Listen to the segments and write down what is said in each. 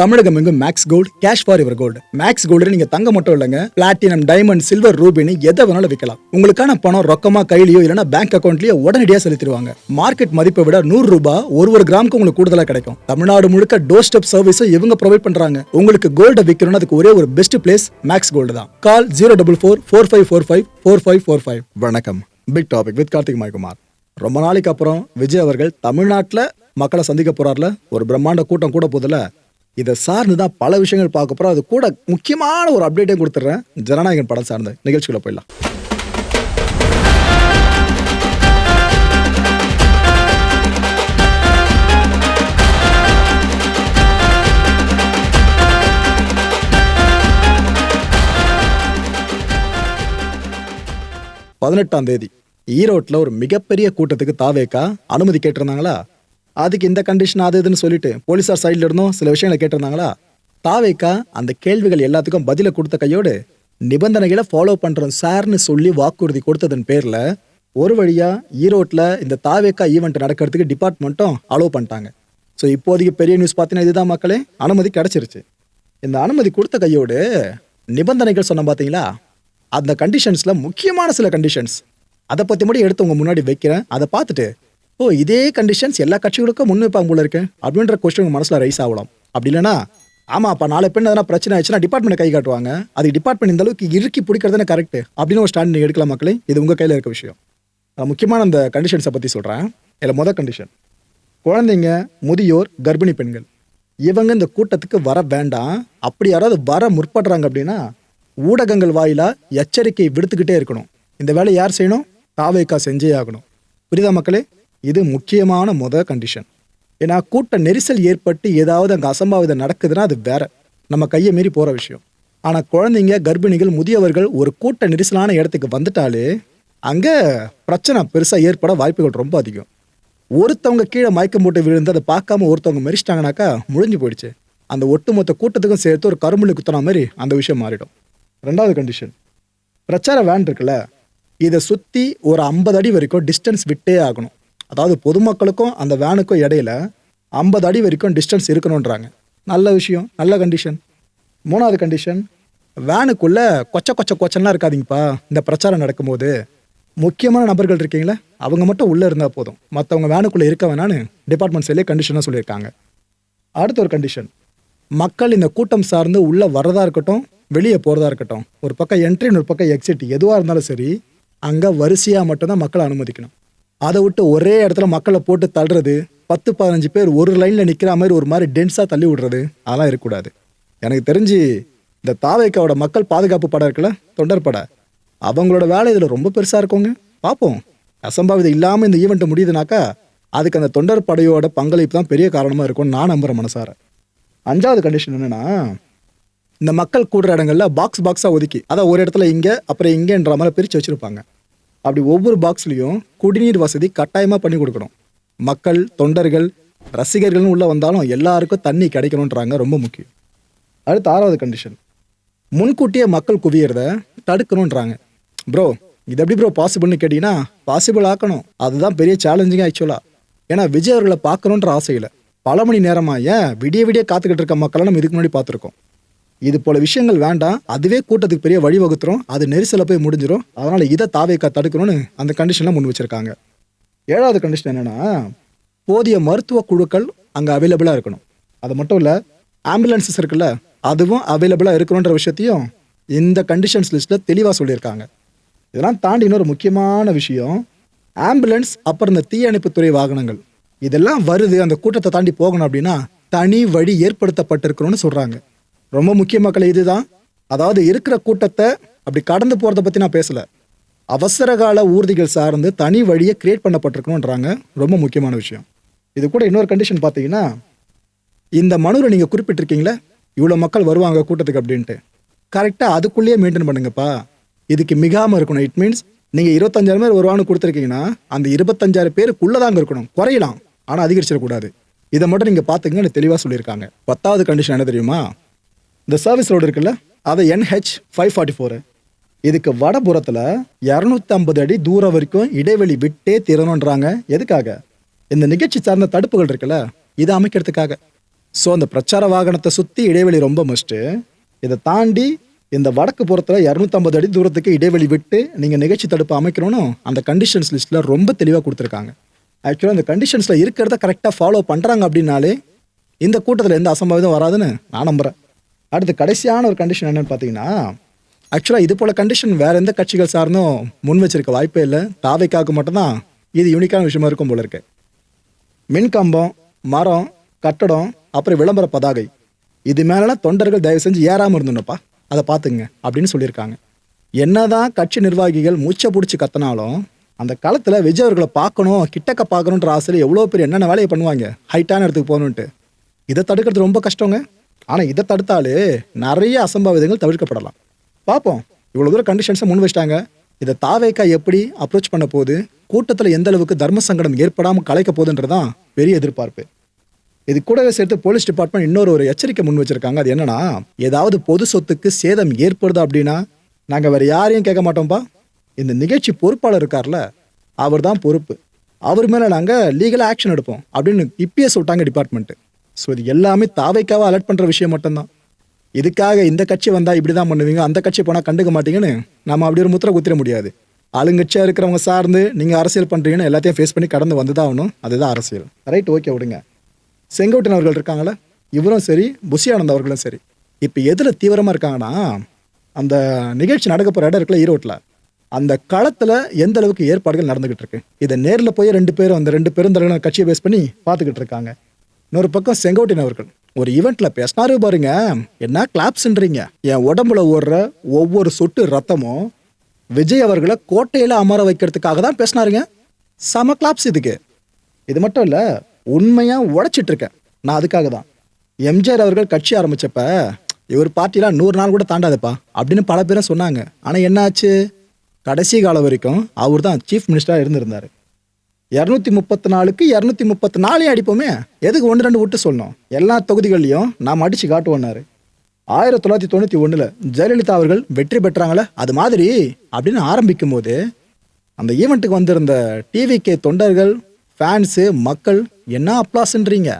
தமிழகம் எங்கும் Max Gold cash for your gold Max Gold நீங்க தங்க மட்டும் இல்லைங்க. பிளாட்டினம் டைமண்ட் சில்வர் ரூபினி எதை வேணாலும் விற்கலாம் உங்களுக்கான பணம் ரொக்கமா கையிலயோ இல்லைன்னா பேங்க் அக்கௌண்ட்லயோ உடனடியாக செலுத்திடுவாங்க. மார்க்கெட் மதிப்பை விட நூறு ரூபாய் ஒரு ஒரு கிராமுக்கு உங்களுக்கு கூடுதலா கிடைக்கும். தமிழ்நாடு முழுக்க டோர் ஸ்டெப் சர்வீஸும் இவங்க ப்ரொவைட் பண்றாங்க. உங்களுக்கு கோல்ட விற்கணும்னு அதுக்கு ஒரே ஒரு பெஸ்ட் பிளேஸ் மேக்ஸ் கோல்டு தான். Call zero double four four five four five four five four five வணக்கம். பிக் டாபிக் வித் கார்த்திக் மாய்குமார் ரொம்ப நாளைக்கு அப்புறம் விஜய் அவர்கள் தமிழ்நாட்டில் மக்களை சந்திக்க போறாருல? ஒரு பிரம்மாண்ட கூட்டம் கூட போதில்ல இதை சார்ந்து தான் பல விஷயங்கள் பார்க்க போகிறோம் அது கூட முக்கியமான ஒரு அப்டேட்டையும் கொடுத்துட்றேன் ஜனநாயகன் படம் சார்ந்த நிகழ்ச்சிக்குள்ள போயிடலாம். பதினெட்டாம் தேதி ஈரோட்டில் ஒரு மிகப்பெரிய கூட்டத்துக்கு தாவேக்கா அனுமதி கேட்டிருந்தாங்களா? அதுக்கு இந்த கண்டிஷன் அது இதுன்னு சொல்லிட்டு போலீஸார் சைடில் இருந்தும் சில விஷயங்களை கேட்டிருந்தாங்களா? தாவேக்கா அந்த கேள்விகள் எல்லாத்துக்கும் பதிலை கொடுத்த கையோடு நிபந்தனைகளை ஃபாலோ பண்றோம் சார்னு சொல்லி வாக்குறுதி கொடுத்ததன் பேர்ல ஒரு வழியா ஈரோட்டில் இந்த தாவேக்கா ஈவெண்ட் நடக்கிறதுக்கு டிபார்ட்மெண்ட்டும் அலோவ் பண்ணிட்டாங்க. ஸோ இப்போதைக்கு பெரிய நியூஸ் பார்த்தீங்கன்னா இதுதான் மக்களே அனுமதி கிடச்சிருச்சு. இந்த அனுமதி கொடுத்த கையோடு நிபந்தனைகள் சொன்ன பார்த்தீங்களா? அந்த கண்டிஷன்ஸில் முக்கியமான சில கண்டிஷன்ஸ் அதை பற்றி மட்டும் எடுத்து உங்கள் முன்னாடி வைக்கிறேன். அதை பார்த்துட்டு ஓ இதே கண்டிஷன்ஸ் எல்லா கட்சிகளுக்கும் முன் வைப்பாங்க போல இருக்கு. அப்படின்ற கொஸ்டின் உங்க மனசுல ரைஸ் ஆகலாம். அப்படி இல்லைன்னா ஆமா அப்ப நாளை பெண் எதனா பிரச்சனை ஆயிடுச்சுன்னா டிபார்ட்மெண்ட் கை காட்டுவாங்க. அது டிபார்ட்மெண்ட் இந்த அளவுக்கு இறுக்கி பிடிக்கிறதுனே கரெக்ட் அப்படின்னு ஒரு ஸ்டாண்ட் நீங்க எடுக்கலாம் மக்களே. இது உங்க கையில இருக்க விஷயம். முக்கியமான அந்த கண்டிஷன்ஸை பத்தி சொல்றேன். இதில் மொதல் கண்டிஷன் குழந்தைங்க முதியோர் கர்ப்பிணி பெண்கள். இவங்க இந்த கூட்டத்துக்கு வர வேண்டாம். அப்படி யாராவது வர முற்படுறாங்க அப்படின்னா ஊடகங்கள் வாயிலா எச்சரிக்கை விடுத்துக்கிட்டே இருக்கணும். இந்த வேலையை யார் செய்யணும்? தாவேக்கா செஞ்சே ஆகணும். புரியுதா மக்களே? இது முக்கியமான முத கண்டிஷன் ஏன்னா கூட்ட நெரிசல் ஏற்பட்டு ஏதாவது அங்கே அசம்பாவிதம் நடக்குதுன்னா அது வேற. நம்ம கையை மீறி போகிற விஷயம். ஆனால் குழந்தைங்க கர்ப்பிணிகள் முதியவர்கள் ஒரு கூட்ட நெரிசலான இடத்துக்கு வந்துட்டாலே அங்கே பிரச்சனை பெருசாக ஏற்பட வாய்ப்புகள் ரொம்ப அதிகம். ஒருத்தவங்க கீழே மயக்கம் போட்டு விழுந்து அதை பார்க்காம ஒருத்தவங்க மெரிச்சிட்டாங்கனாக்கா முடிஞ்சு போயிடுச்சு. அந்த ஒட்டுமொத்த கூட்டத்துக்கும் சேர்த்து ஒரு கரும்புள்ளி குத்துன மாதிரி அந்த விஷயம் மாறிடும். ரெண்டாவது கண்டிஷன் பிரச்சார வேன் இருக்குல்ல இதை சுற்றி ஒரு ஐம்பது அடி வரைக்கும் டிஸ்டன்ஸ் விட்டே ஆகணும். அதாவது பொதுமக்களுக்கும் அந்த வேனுக்கும் இடையில ஐம்பது அடி வரைக்கும் டிஸ்டன்ஸ் இருக்கணுன்றாங்க நல்ல விஷயம் நல்ல கண்டிஷன் மூணாவது கண்டிஷன் வேனுக்குள்ளே கொச்ச கொச்ச கொச்சன்லாம் இருக்காதீங்கப்பா. இந்த பிரச்சாரம் நடக்கும்போது முக்கியமான நபர்கள் இருக்கீங்களே அவங்க மட்டும் உள்ளே இருந்தால் போதும். மற்றவங்க வேனுக்குள்ளே இருக்க வேணான்னு டிபார்ட்மெண்ட் சைட்லேயே கண்டிஷனாக சொல்லியிருக்காங்க. அடுத்த ஒரு கண்டிஷன் மக்கள் இந்த கூட்டம் சார்ந்து உள்ளே வரதா இருக்கட்டும் வெளியே போகிறதா இருக்கட்டும் ஒரு பக்கம் என்ட்ரின்னு ஒரு பக்கம் எக்ஸிட் எதுவாக இருந்தாலும் சரி அங்கே வரிசையாக மட்டும்தான் மக்களை அனுமதிக்கணும். அதை விட்டு ஒரே இடத்துல மக்களை போட்டு தள்ளுறது பத்து பதினஞ்சு பேர் ஒரு லைனில் நிற்கிற மாதிரி ஒரு மாதிரி டென்ஸாக தள்ளி விடுறது அதெல்லாம் இருக்கக்கூடாது. எனக்கு தெரிஞ்சு இந்த தாவேக்காவோட மக்கள் பாதுகாப்பு படம் இருக்குல்ல தொண்டர் படம் அவங்களோட வேலை இதில் ரொம்ப பெருசாக இருக்குங்க. பார்ப்போம். அசம்பாவிதம் இல்லாமல் இந்த ஈவெண்ட்டை முடியுதுனாக்கா அதுக்கு அந்த தொண்டர் படையோட பங்களிப்பு தான் பெரிய காரணமாக இருக்கும்னு நான் நம்புகிறேன் மனசார. அஞ்சாவது கண்டிஷன் என்னென்னா இந்த மக்கள் கூடுற இடங்கள்ல பாக்ஸ் பாக்ஸாக ஒதுக்கி அதை ஒரு இடத்துல இங்கே அப்புறம் இங்கேன்ற மாதிரி பிரித்து வச்சுருப்பாங்க. அப்படி ஒவ்வொரு பாக்ஸ்லேயும் குடிநீர் வசதி கட்டாயமாக பண்ணி கொடுக்கணும். மக்கள் தொண்டர்கள் ரசிகர்கள்னு உள்ளே வந்தாலும் எல்லாருக்கும் தண்ணி கிடைக்கணுன்றாங்க ரொம்ப முக்கியம். அடுத்து ஆறாவது கண்டிஷன் முன்கூட்டியே மக்கள் குவியறத தடுக்கணுன்றாங்க ப்ரோ இது எப்படி ப்ரோ பாசிபிள்னு கேட்டிங்கன்னா பாசிபிள் ஆக்கணும். அதுதான் பெரிய சேலஞ்சிங் ஆக்சுவலாக ஏன்னா விஜய் அவர்களை பார்க்கணுன்ற ஆசையில் பல மணி நேரமாக ஏன் விடிய விடிய காத்துக்கிட்டு இருக்க மக்களை நம்ம இதுக்கு முன்னாடி பார்த்துருக்கோம். இது போல விஷயங்கள் வேண்டாம். அதுவே கூட்டத்துக்கு பெரிய வழிவகுத்துரும் அது நெரிசல போய் முடிஞ்சிடும் அதனால இதை தாவேக்கா தடுக்கணும்னு அந்த கண்டிஷன்ல முன் வச்சிருக்காங்க. ஏழாவது கண்டிஷன் என்னன்னா போதிய மருத்துவ குழுக்கள் அங்கே அவைலபிளாக இருக்கணும். அது மட்டும் இல்லை ஆம்புலன்சஸ் இருக்குல்ல அதுவும் அவைலபிளாக இருக்கணுன்ற விஷயத்தையும் இந்த கண்டிஷன்ஸ் லிஸ்ட்டில் தெளிவாக சொல்லியிருக்காங்க. இதெல்லாம் தாண்டி இன்னொரு முக்கியமான விஷயம் ஆம்புலன்ஸ் அப்புறம் இந்த தீயணைப்புத்துறை வாகனங்கள். இதெல்லாம் வருது அந்த கூட்டத்தை தாண்டி போகணும் அப்படின்னா தனி வழி ஏற்படுத்தப்பட்டிருக்கணும்னு சொல்கிறாங்க ரொம்ப முக்கிய மக்கள் இதுதான். அதாவது இருக்கிற கூட்டத்தை அப்படி கடந்து போகிறத பற்றி நான் பேசலை. அவசர கால ஊர்திகள் சார்ந்து தனி வழியை கிரியேட் பண்ணப்பட்டிருக்கணுன்றாங்க ரொம்ப முக்கியமான விஷயம். இது கூட இன்னொரு கண்டிஷன் பார்த்தீங்கன்னா இந்த மனுவில் நீங்கள் குறிப்பிட்டிருக்கீங்களே இவ்வளோ மக்கள் வருவாங்க கூட்டத்துக்கு அப்படின்ட்டு. கரெக்டாக அதுக்குள்ளேயே மெயின்டைன் பண்ணுங்கப்பா. இதுக்கு மிகாமல் இருக்கணும். இட் மீன்ஸ் நீங்கள் இருபத்தஞ்சாயிரம் பேர் வருவான்னு கொடுத்துருக்கீங்கன்னா அந்த இருபத்தஞ்சாயிரம் பேருக்குள்ளே தாங்க இருக்கணும். குறையலாம். ஆனால் அதிகரிச்சிடக்கூடாது. இதை மட்டும் நீங்கள் பார்த்துங்கன்னு தெளிவாக சொல்லியிருக்காங்க. பத்தாவது கண்டிஷன் என்ன தெரியுமா? இந்த சர்வீஸ் ரோடு இருக்குல்ல? அதை என்ஹெச் ஃபைவ் ஃபார்ட்டி ஃபோரு இதுக்கு வடபுறத்தில் இரநூத்தம்பது அடி தூரம் வரைக்கும் இடைவெளி விட்டே திறனுன்றாங்க எதுக்காக? இந்த நிகழ்ச்சி சார்ந்த தடுப்புகள் இருக்குல்ல இதை அமைக்கிறதுக்காக. ஸோ அந்த பிரச்சார வாகனத்தை சுற்றி இடைவெளி ரொம்ப மஸ்ட்டு இதை தாண்டி இந்த வடக்கு புறத்தில் இரநூத்தம்பது அடி தூரத்துக்கு இடைவெளி விட்டு நீங்கள் நிகழ்ச்சி தடுப்பு அமைக்கணும்னு அந்த கண்டிஷன்ஸ் லிஸ்ட்டில் ரொம்ப தெளிவாக கொடுத்துருக்காங்க. ஆக்சுவலாக அந்த கண்டிஷன்ஸில் இருக்கிறத கரெக்டாக ஃபாலோ பண்ணுறாங்க அப்படின்னாலே இந்த கூட்டத்தில் எந்த அசம்பாவிதம் வராதுன்னு நான் நம்புகிறேன் அடுத்து கடைசியான ஒரு கண்டிஷன் என்னன்னு பார்த்தீங்கன்னா ஆக்சுவலாக இது போல் கண்டிஷன் வேற எந்த கட்சிகள் சார்ந்தும் முன் வச்சிருக்க வாய்ப்பே இல்லை. தாவைக்காக்கு மட்டும்தான் இது யூனிக்கான விஷயமா இருக்கும் போல இருக்கு. மின்கம்பம் மரம் கட்டடம் அப்புறம் விளம்பர பதாகை. இது மேலெல்லாம் தொண்டர்கள் தயவு செஞ்சு ஏறாமல் இருந்தணுப்பா அதை பார்த்துங்க அப்படின்னு சொல்லியிருக்காங்க. என்னதான் கட்சி நிர்வாகிகள் மூச்சை பிடிச்சி கத்தினாலும் அந்த காலத்தில் விஜய் அவர்களை பார்க்கணும் கிட்டக்க பார்க்கணுன்ற ஆசையில் எவ்வளோ பேர் என்னென்ன வேலையை பண்ணுவாங்க? ஹைட்டான இடத்துக்கு போகணுன்ட்டு இதை தடுக்கிறது ரொம்ப கஷ்டங்க. ஆனால் இதை தடுத்தாலே நிறைய அசம்பாவிதங்கள் தவிர்க்கப்படலாம். பார்ப்போம். இவ்வளோ தூரம் கண்டிஷன்ஸை முன் வச்சிட்டாங்க. இதை தாவேக்கா எப்படி அப்ரோச் பண்ண போது கூட்டத்தில் எந்த அளவுக்கு தர்ம சங்கடம் ஏற்படாமல் கலைக்க போதுன்றதான் பெரிய எதிர்பார்ப்பு. இது கூடவே சேர்த்து போலீஸ் டிபார்ட்மெண்ட் இன்னொரு ஒரு எச்சரிக்கை முன் வச்சிருக்காங்க. அது என்னன்னா ஏதாவது பொது சொத்துக்கு சேதம் ஏற்படுது அப்படின்னா நாங்கள் வேற யாரையும் கேட்க மாட்டோம்ப்பா இந்த நிகழ்ச்சி பொறுப்பாளர் இருக்கார்ல அவர் தான் பொறுப்பு. அவர் மேலே நாங்கள் லீகலாக ஆக்ஷன் எடுப்போம் அப்படின்னு இப்பயே சொல்லிட்டாங்க டிபார்ட்மெண்ட்டு ஸோ இது எல்லாமே தாவைக்காவை அலர்ட் பண்ணுற விஷயம் மட்டும்தான். இதுக்காக இந்த கட்சி வந்தால் இப்படி தான் பண்ணுவீங்க? அந்த கட்சி போனால் கண்டுக்க மாட்டீங்கன்னு நம்ம அப்படி ஒரு முத்திரை குத்திர முடியாது. ஆளுங்கட்சியாக இருக்கிறவங்க சார்ந்து நீங்கள் அரசியல் பண்ணுறீங்கன்னு எல்லாத்தையும் ஃபேஸ் பண்ணி கடந்து வந்து தான் ஆகணும். அதுதான் அரசியல். ரைட் ஓகே விடுங்க. செங்கோட்டன் அவர்கள் இருக்காங்களே இவரும் சரி புஷியானந்த் அவர்களும் சரி. இப்போ எதில் தீவிரமாக இருக்காங்கன்னா அந்த நிகழ்ச்சி நடக்க போகிற இடம் இருக்குல்ல ஈரோட்டில் அந்த களத்தில் எந்த அளவுக்கு ஏற்பாடுகள் நடந்துகிட்டு இருக்கு? இதை நேரில் போய் ரெண்டு பேரும் அந்த ரெண்டு பேரும் தலைவர்கள் கட்சியை பேஸ் பண்ணி பார்த்துக்கிட்டு இருக்காங்க. இன்னொரு பக்கம் செங்கோட்டையன் அவர்கள் ஒரு ஈவெண்ட்ல பேசினாரு பாருங்க. என்ன கிளாப்ஸ்ன்றீங்க என் உடம்புல ஓடுற ஒவ்வொரு சொட்டு ரத்தமும் விஜய் அவர்களை கோட்டையில அமர வைக்கிறதுக்காக தான் பேசினாருங்க. செம கிளாப்ஸ் இதுக்கு. இது மட்டும் இல்ல உண்மையா உழைச்சிட்டு இருக்கேன். நான் அதுக்காக தான். எம்ஜிஆர் அவர்கள் கட்சி ஆரம்பிச்சப்ப இவர் பார்ட்டிலாம் நூறு நாள் கூட தாண்டாதப்பா அப்படின்னு பல பேரும் சொன்னாங்க. ஆனா என்னாச்சு? கடைசி காலம் வரைக்கும் அவர் தான் சீஃப் மினிஸ்டராக இருந்திருந்தாரு. இரநூத்தி முப்பத்தி நாலுக்கு இரநூத்தி முப்பத்தி நாலையும் அடிப்போமே. எதுக்கு ஒன்று ரெண்டு விட்டு சொல்லணும்? எல்லா தொகுதிகள்லையும் நாம் அடித்து காட்டுவோன்னாரு ஆயிரத்தி தொள்ளாயிரத்தி தொண்ணூற்றி ஒன்றில் ஜெயலலிதா அவர்கள் வெற்றி பெற்றாங்களே அது மாதிரி அப்படின்னு ஆரம்பிக்கும் போது அந்த ஈவெண்ட்டுக்கு வந்திருந்த டிவிகே தொண்டர்கள் ஃபேன்ஸு மக்கள் என்ன அப்ளாஸ்ன்றீங்க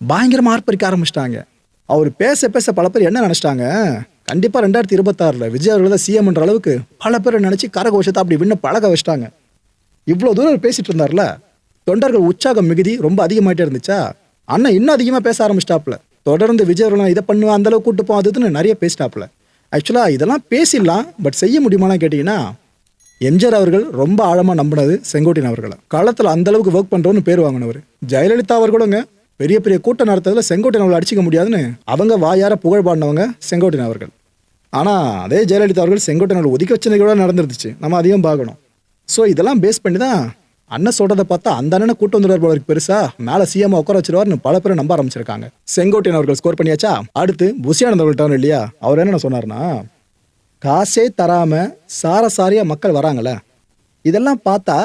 பயங்கரமாக ஆர்ப்பரிக்க ஆரம்பிச்சிட்டாங்க. அவர் பேச பேச பல பேர் என்ன நினச்சிட்டாங்க? கண்டிப்பாக ரெண்டாயிரத்தி இருபத்தாறில் விஜய் அவர்கள் தான் சிஎம்ன்ற அளவுக்கு பல பேர் நினச்சி கரகோஷத்தை அப்படி விண்ண பழக வச்சிட்டாங்க. இவ்வளோ தூரம் பேசிட்டு இருந்தார்ல? தொண்டர்கள் உற்சாகம் மிகுதி ரொம்ப அதிகமாயிட்டே இருந்துச்சா? அண்ணன் இன்னும் அதிகமாக பேச ஆரம்பிச்சிட்டாப்ல தொடர்ந்து விஜய் இதை பண்ணுவேன் அந்த அளவுக்கு கூட்டு போவோம் நிறைய பேசிட்டாப்ல ஆக்சுவலாக இதெல்லாம் பேசிடலாம் பட் செய்ய முடியுமான்னு கேட்டிங்கன்னா எம்ஜிஆர் அவர்கள் ரொம்ப ஆழமாக நம்பினது செங்கோட்டையன் அவர்களை. களத்தில் அந்த அளவுக்கு ஒர்க் பண்ணுறோன்னு பேர் வாங்கினவர். ஜெயலலிதா அவர்களுங்க பெரிய பெரிய கூட்டம் நடத்துறதுல செங்கோட்டையன் அவர்களை அடிச்சிக்க முடியாதுன்னு அவங்க வாயார புகழ் பாடினவங்க செங்கோட்டையன் அவர்கள். ஆனால் அதே ஜெயலலிதா அவர்கள் செங்கோட்டையன் அவர்கள் ஒதுக்கி வச்ச கூட நடந்துருந்துச்சு. நம்ம அதையும் பார்க்கணும். ஸோ இதெல்லாம் பேஸ் பண்ணி தான் அண்ணன் சொல்றதை பார்த்தா அந்த அண்ணனை கூட்டு வந்துடுவார் போல இருக்கு பெருசா. மேலே சிஎம் உட்கார வச்சிருவார்னு பல பேர் நம்ப ஆரம்பிச்சிருக்காங்க. செங்கோட்டையன் அவர்கள் ஸ்கோர் பண்ணியாச்சா? அடுத்து புசியானந்த் அவர்கள்ட்ட இல்லையா? அவர் என்ன சொன்னார்னா காசே தராம சாரசாரியா மக்கள் வராங்களே இதெல்லாம் பார்த்தா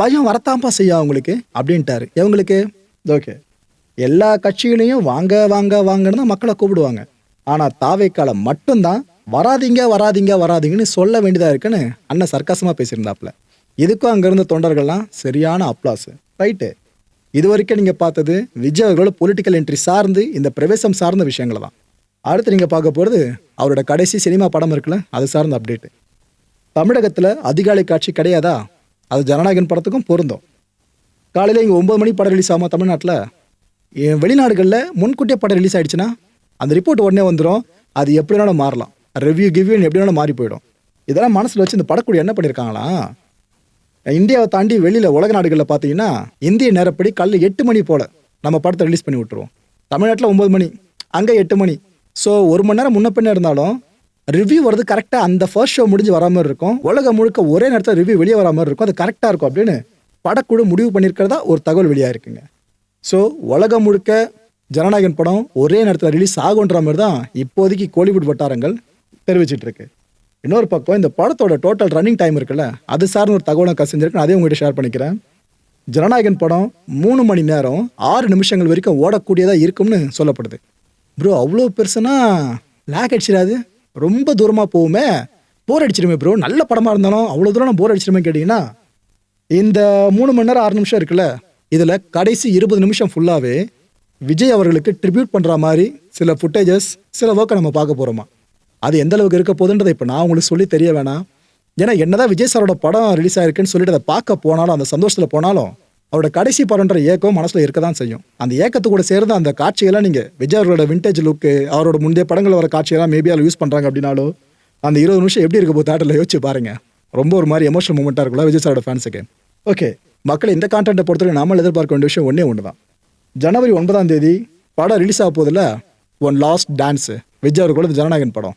பயம் வரத்தாம்பா செய்யும் அவங்களுக்கு அப்படின்ட்டாரு. எவங்களுக்கு? ஓகே. எல்லா கட்சிகளையும் வாங்க வாங்க வாங்கன்னு தான் மக்களை கூப்பிடுவாங்க. ஆனால் தாவைக்கால மட்டும்தான் வராதிங்க வராதிங்க வராதிங்கன்னு சொல்ல வேண்டியதாக இருக்குன்னு அண்ணன் சர்க்காசமாக பேசியிருந்தாப்ல இதுக்கும் அங்கேருந்து தொண்டர்கள்லாம் சரியான அப்ளாஸ். ரைட்டு. இது வரைக்கும் நீங்கள் பார்த்தது விஜய் அவர்களோட பொலிட்டிக்கல் என்ட்ரி சார்ந்து இந்த பிரவேசம் சார்ந்த விஷயங்களை தான். அடுத்து நீங்கள் பார்க்க போகிறது அவரோட கடைசி சினிமா படம் இருக்குல்ல அது சார்ந்த அப்டேட் தமிழகத்தில் அதிகாலை காட்சி கிடையாதா? அது ஜனநாயகன் படத்துக்கும் பொருந்தும். காலையில் இங்கே ஒம்பது மணி படம் ரிலீஸ் ஆகும் தமிழ்நாட்டில்? வெளிநாடுகளில் முன்கூட்டியே படம் ரிலீஸ் ஆகிடுச்சுன்னா அந்த ரிப்போர்ட் உடனே வந்துடும் அது எப்படி வேணாலும் மாறலாம். ரிவ்யூ கிவ்யூன்னு எப்படி வேணாலும் மாறி போயிடும். இதெல்லாம் மனசில் வச்சு இந்த படக்குடி என்ன பண்ணியிருக்காங்களா இந்தியாவை தாண்டி வெளியில் உலக நாடுகளில் பார்த்தீங்கன்னா இந்திய நேரப்படி காலைல எட்டு மணி போல் நம்ம படத்தை ரிலீஸ் பண்ணி விட்டுருவோம். தமிழ்நாட்டில் ஒம்பது மணி அங்கே எட்டு மணி. ஸோ ஒரு மணி நேரம் முன்ன பின்ன இருந்தாலும் ரிவ்யூ வரது கரெக்டாக அந்த ஃபர்ஸ்ட் ஷோ முடிஞ்சு வரா மாதிரி இருக்கும். உலகம் முழுக்க ஒரே நேரத்தில் ரிவ்யூ வெளியே வரா மாதிரி இருக்கும். அது கரெக்டாக இருக்கும் அப்படின்னு படக்குழு முடிவு பண்ணியிருக்கிறதா ஒரு தகவல் வெளியாக இருக்குங்க. ஸோ உலகம் முழுக்க ஜனநாயகன் படம் ஒரே நேரத்தில் ரிலீஸ் ஆகுன்ற மாதிரி தான் இப்போதைக்கு கோலிவுட் வட்டாரங்கள் தெரிவிச்சிட்டு இருக்கு. இன்னொரு பக்கம் இந்த படத்தோட டோட்டல் ரன்னிங் டைம் இருக்குல்ல அது சார்ந்த ஒரு தகவலை கசிஞ்சிருக்கு அதையும் உங்கள்கிட்ட ஷேர் பண்ணிக்கிறேன். ஜனநாயகன் படம் மூணு மணி நேரம் ஆறு நிமிஷங்கள் வரைக்கும் ஓடக்கூடியதாக இருக்கும்னு சொல்லப்படுது. ப்ரோ அவ்வளோ பெருசுனா லேக் அடிச்சிடாது. ரொம்ப தூரமாக போகுமே. போர் அடிச்சிருமே ப்ரோ நல்ல படமாக இருந்தாலும் அவ்வளோ தூரம் போர் அடிச்சிருமே கேட்டிங்கன்னா இந்த மூணு மணி நேரம் ஆறு நிமிஷம் இருக்குல்ல இதில் கடைசி இருபது நிமிஷம் ஃபுல்லாகவே விஜய் அவர்களுக்கு ட்ரிபியூட் பண்ணுற மாதிரி சில ஃபுட்டேஜஸ் சில ஒர்க்கை நம்ம பார்க்க போகிறோமா அது எந்த அளவுக்கு இருக்க போகுதுன்றதை இப்போ நான் உங்களுக்கு சொல்லி தெரிய வேணாம். ஏன்னா என்னதான் விஜய் சாரோட படம் ரிலீஸ் ஆயிருக்குன்னு சொல்லிட்டு அதை பார்க்க போனாலும் அந்த சந்தோஷத்தில் போனாலும் அவரோட கடைசி படம்ன்ற ஏக்கம் மனசில் இருக்க தான் செய்யும். அந்த ஏக்கத்து கூட சேர்ந்து அந்த காட்சியெல்லாம் நீங்கள் விஜய் அவரோட விண்டேஜ் லுக்கு அவரோட முந்தைய படங்கள் வர காட்சியெல்லாம் மேபி அதில் யூஸ் பண்ணுறாங்க அப்படின்னாலும் அந்த இருபது நிமிஷம் எப்படி இருக்க போது தேட்டரில் யோசிச்சு பாருங்க. ரொம்ப ஒரு மாதிரி எமோஷனல் மூமெண்ட்டாக இருக்குல்ல விஜய் சாரோட ஃபேன்ஸுக்கு ஓகே மக்கள் இந்த கான்டென்ட்டை பொறுத்தவரை நாமல் எதிர்பார்க்க வேண்டிய விஷயம் ஒன்றே ஒன்று தான் ஜனவரி ஒன்பதாம் தேதி படம் ரிலீஸ் ஆக போதில் ஒன் லாஸ்ட் டான்ஸு விஜய் அவர்களோட ஜனநாயகன் படம்.